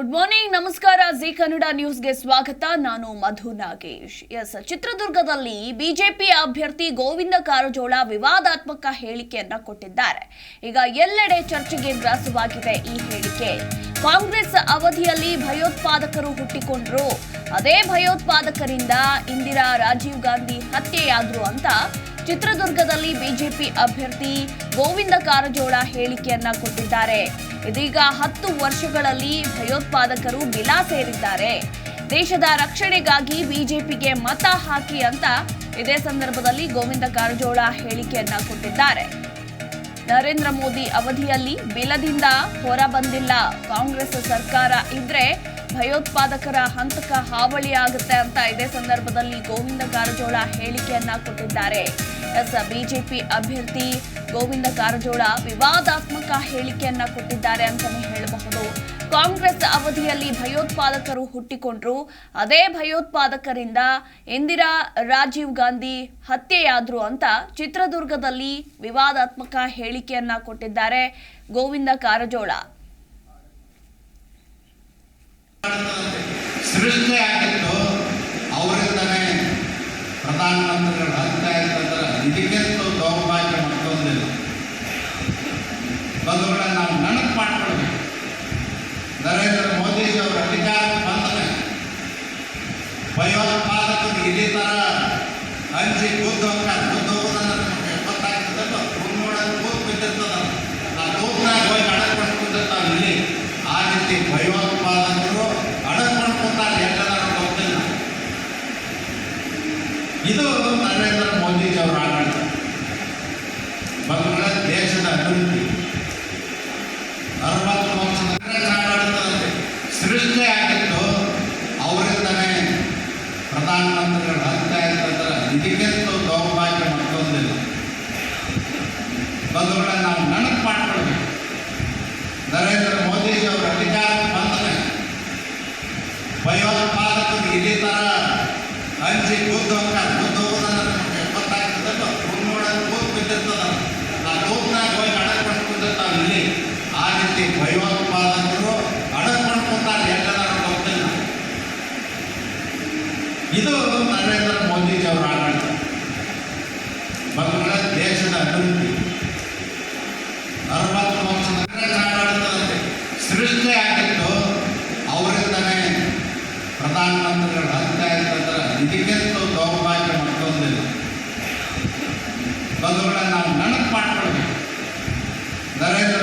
Good morning ನಮಸ್ಕಾರ. Zee Kannada ನ್ಯೂಸ್ಗೆ ಸ್ವಾಗತ. ನಾನು ಮಧು ನಾಗೇಶ್. ಎಸ್ ಚಿತ್ರದುರ್ಗದಲ್ಲಿ ಬಿಜೆಪಿ ಅಭ್ಯರ್ಥಿ ಗೋವಿಂದ ಕಾರಜೋಳ ವಿವಾದಾತ್ಮಕ ಹೇಳಿಕೆಯನ್ನ ಕೊಟ್ಟಿದ್ದಾರೆ. ಈಗ ಎಲ್ಲೆಡೆ ಚರ್ಚೆಗೆ ಗ್ರಾಸವಾಗಿದೆ ಈ ಹೇಳಿಕೆ. ಕಾಂಗ್ರೆಸ್ ಅವಧಿಯಲ್ಲಿ ಭಯೋತ್ಪಾದಕರು ಹುಟ್ಟಿಕೊಂಡ್ರು. ಅದೇ ಭಯೋತ್ಪಾದಕರಿಂದ ಇಂದಿರಾ ರಾಜೀವ್ ಗಾಂಧಿ ಹತ್ಯೆಯಾದ್ರು ಅಂತ ಚಿತ್ರದುರ್ಗದಲ್ಲಿ ಬಿಜೆಪಿ ಅಭ್ಯರ್ಥಿ ಗೋವಿಂದ ಕಾರಜೋಳ ಹೇಳಿಕೆಯನ್ನ ಕೊಟ್ಟಿದ್ದಾರೆ. ಇದೀಗ ಹತ್ತು ವರ್ಷಗಳಲ್ಲಿ ಭಯೋತ್ಪಾದಕರು ಬಿಲ ಸೇರಿದ್ದಾರೆ. ದೇಶದ ರಕ್ಷಣೆಗಾಗಿ ಬಿಜೆಪಿಗೆ ಮತ ಹಾಕಿ ಅಂತ ಇದೇ ಸಂದರ್ಭದಲ್ಲಿ ಗೋವಿಂದ ಕಾರಜೋಳ ಹೇಳಿಕೆಯನ್ನ ಕೊಟ್ಟಿದ್ದಾರೆ. ನರೇಂದ್ರ ಮೋದಿ ಅವಧಿಯಲ್ಲಿ ಬಿಲದಿಂದ ಹೊರ ಬಂದಿಲ್ಲ. ಕಾಂಗ್ರೆಸ್ ಸರ್ಕಾರ ಇದ್ರೆ ಭಯೋತ್ಪಾದಕರ ಹಂತಕ ಹಾವಳಿ ಆಗುತ್ತೆ ಅಂತ ಇದೇ ಸಂದರ್ಭದಲ್ಲಿ ಗೋವಿಂದ ಕಾರಜೋಳ ಹೇಳಿಕೆಯನ್ನ ಕೊಟ್ಟಿದ್ದಾರೆ. ಎಸ್, ಬಿಜೆಪಿ ಅಭ್ಯರ್ಥಿ ಗೋವಿಂದ ಕಾರಜೋಳ ವಿವಾದಾತ್ಮಕ ಹೇಳಿಕೆಯನ್ನ ಕೊಟ್ಟಿದ್ದಾರೆ ಅಂತಾನೆ ಹೇಳಬಹುದು. ಕಾಂಗ್ರೆಸ್ ಅವಧಿಯಲ್ಲಿ ಭಯೋತ್ಪಾದಕರು ಹುಟ್ಟಿಕೊಂಡ್ರು. ಅದೇ ಭಯೋತ್ಪಾದಕರಿಂದ ಇಂದಿರಾ ರಾಜೀವ್ ಗಾಂಧಿ ಹತ್ಯೆಯಾದ್ರು ಅಂತ ಚಿತ್ರದುರ್ಗದಲ್ಲಿ ವಿವಾದಾತ್ಮಕ ಹೇಳಿಕೆಯನ್ನ ಕೊಟ್ಟಿದ್ದಾರೆ ಗೋವಿಂದ ಕಾರಜೋಳ. ಪ್ರಧಾನಮಂತ್ರಿಗಳು ಹತ್ಯೆ ಆಯ್ತಂದ್ರೆ ಇದಕ್ಕೆಂತೂ ದೌರ್ಭಾಗ್ಯ ಮತ್ತೊಂದಿಲ್ಲ. ಬಂಧುಗಳ ನಾವು ನೆನಪು ಮಾಡ್ಕೊಳ್ಬೇಕು. ನರೇಂದ್ರ ಮೋದಿಜಿ ಅವರ ಅಧಿಕಾರಕ್ಕೆ ಬಂದರೆ ಭಯೋತ್ಪಾದಕರು ಇದೇ ಥರ ಹಂಚಿ ಬುದ್ಧ ಹೋಗ್ತಾರೆ ಬುದ್ಧ ಹೋಗೋದಂದ್ರೆ ನಮಗೆ ಗೊತ್ತಾಗ್ತದಲ್ಲ ನೋಡೋದು ಕೂತ್ ಬಿದ್ದಿರ್ತದ ನಾವು ಕೂತ್ನಾಗ ಹೋಗಿ ಅಡಕ್ ಮಾಡ್ಕೊಂಡಿರ್ತಾವೆ ಇಲ್ಲಿ ಆ ರೀತಿ ಭಯೋತ್ಪಾದಕರು ಅಡಕ್ ಮಾಡ್ಕೊತಾರೆ ಎಲ್ಲರೂ ಗೊತ್ತಿಲ್ಲ ಇದು ನರೇಂದ್ರ ಮೋದಿಜಿ ಅವರ ಆಡಳಿತ. ಬಂಧುಗಳ ದೇಶದ ಅಭಿವೃದ್ಧಿ. ಅರವತ್ತು ವರ್ಷದ ಆಡಳಿತದಲ್ಲಿ ಸೃಷ್ಟಿ ಆಗಿತ್ತು ಅವರಿಂದನೇ ಪ್ರಧಾನಮಂತ್ರಿಗಳು ಹತ್ಯೆ ಆಯ್ತಂದ್ರೆ ಇದಕ್ಕೆಂತೂ ದೌರ್ಭಾಗ್ಯ ಮತ್ತೊಂದಿಲ್ಲ. ಬಂಧುಗಳ ನಾವು ನೆನಪು ಮಾಡ್ಕೊಳ್ಬೇಕು. ನರೇಂದ್ರ ಮೋದಿಜಿ ಅವರ ಅಧಿಕಾರಕ್ಕೆ ಬಂದರೆ ಭಯೋತ್ಪಾದಕರು ಇದೇ ಥರ ಹಂಚಿ ಬುದ್ಧ ರೀತಿ ಭಯೋತ್ಪಾದಕರು ಅಡಕ್ ಮಾಡ್ಕೊತಾರೆ ಎಲ್ಲರ ಗೊತ್ತಿಲ್ಲ ಇದು ನರೇಂದ್ರ ಮೋದಿಜಿ ಅವರ ಆಡಳಿತ. ಬಂಧುಗಳ ದೇಶದ ಅಭಿವೃದ್ಧಿ. ಅರವತ್ತು ವರ್ಷದ ಆಡಳಿತದಲ್ಲಿ ಸೃಷ್ಟಿ ಆಗಿತ್ತು ಅವರಿಂದನೇ ಪ್ರಧಾನಮಂತ್ರಿಗಳು ಹತ್ಯೆ ಆಯ್ತಂದ್ರೆ ಇದಕ್ಕೆಂತೂ ದೌರ್ಭಾಗ್ಯ ಮತ್ತೊಂದಿಲ್ಲ. ಬಂಧುಗಳ ನಾವು ನೆನಪು ಮಾಡ್ಕೊಳ್ಬೇಕು. ನರೇಂದ್ರ